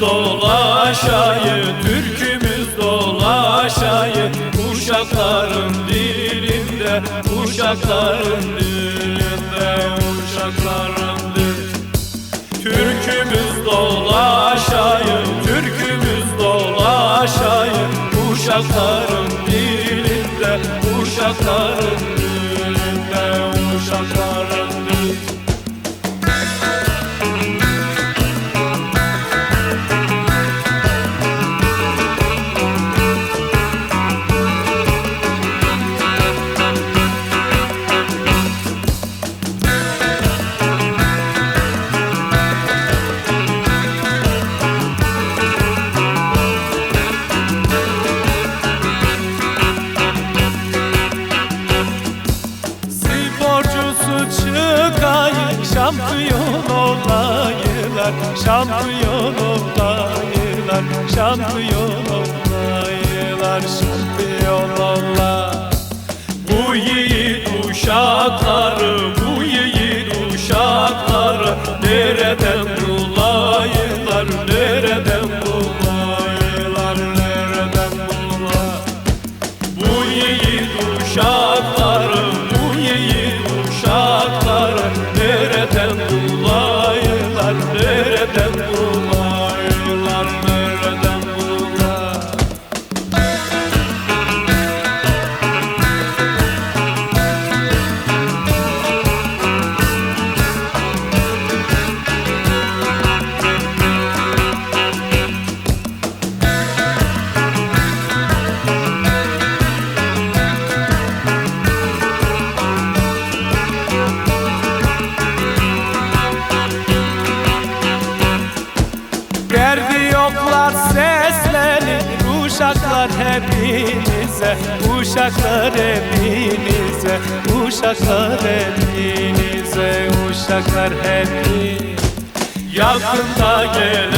dolaşayı, türkümüz dolaşayı Uşakların dilinde, uşakların dilinde, uşakların dilinde Türkümüz dolaşayı, türkümüz dolaşayı Uşakların dilinde, uşakların dilinde, uşakların şampiyon olayılar Şampiyon olayılar Şampiyon olayılar Şampiyon olayılar Bu yiğit uşakları Uşaklar hepinize Uşaklar hepinize Uşaklar hepinize Uşaklar hepinize Yakında geleceğiz